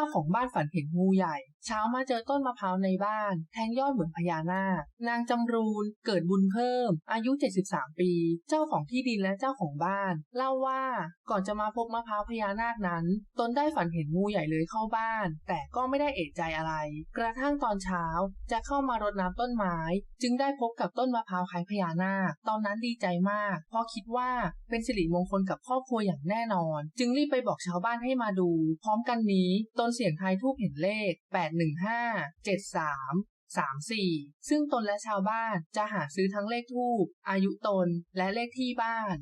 าของบ้านฝันเห็นงูใหญ่ เช้ามาเจอต้นมะพร้าวในบ้าน แทงยอดเหมือนพญานาคนางจำรูนเกิดบุญเพิ่ม อายุ 73 ปี เจ้าของที่ดินและเจ้าของบ้าน เล่าว่าก่อนจะมาพบมะพร้าวพญานาคนั้น ตนได้ฝันเห็นงูใหญ่เลยเข้าบ้าน แต่ก็ไม่ได้เอะใจอะไร กระทั่งตอนเช้าจะเข้ามารดน้ำต้นไม้ จึงได้พบกับต้นมะพร้าวคล้ายพญานาค ตอนนั้นดีใจมาก เพราะคิดว่าเป็นสิริมงคลกับครอบครัวอย่างแน่นอน จึงรีบไปบอกชาวบ้านให้มาดู พร้อมกันนี้ตนเสียงทายทูบเห็นเลข 815 73 34 ซึ่งตนและชาวบ้านจะหาซื้อทั้งเลขทูบอายุตนและเลขที่บ้าน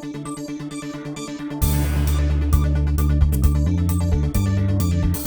Thank you.